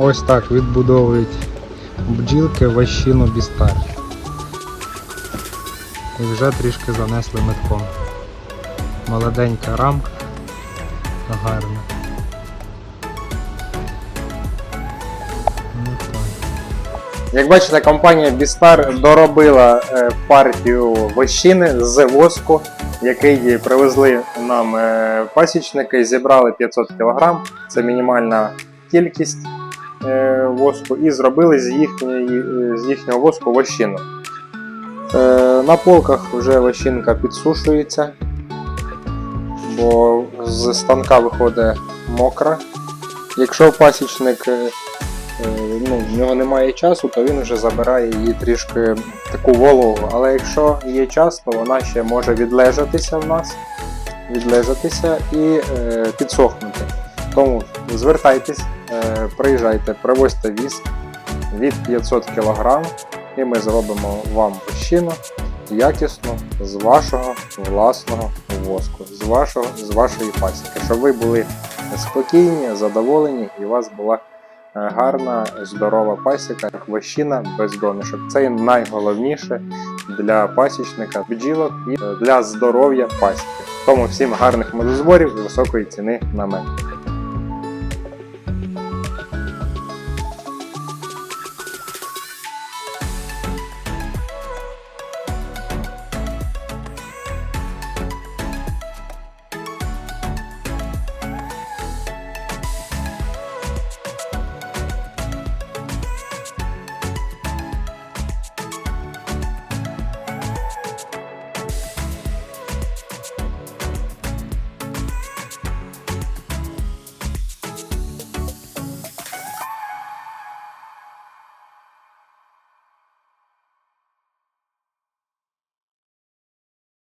Ось так відбудовують бджілки ващину Бістар. І вже трішки занесли метком. Молоденька рамка. Гарна. Ну. Як бачите, компанія Бістар доробила е, партію вощини з воску, який привезли нам е, пасічники, зібрали 500 кг, це мінімальна кількість воску, і зробили з, їхньої, е, з їхнього воску вощину. Е, На полках вже вощинка підсушується, бо з станка виходить мокра. Якщо пасічник е, е, ну, в нього немає часу, то він вже забирає її трішки таку вологу. Але якщо є час, то вона ще може відлежатися в нас, відлежатися і е, підсохнути. Тому звертайтесь, е, приїжджайте, привозьте віск від 500 кг, і ми зробимо вам вощину якісно з вашого власного воску, з, вашого, з вашої пасіки, щоб ви були спокійні, задоволені і у вас була е, гарна, здорова пасіка, вощина без домішок. Це найголовніше для пасічника бджілок і е, для здоров'я пасіки. Тому всім гарних медозборів і високої ціни на мед.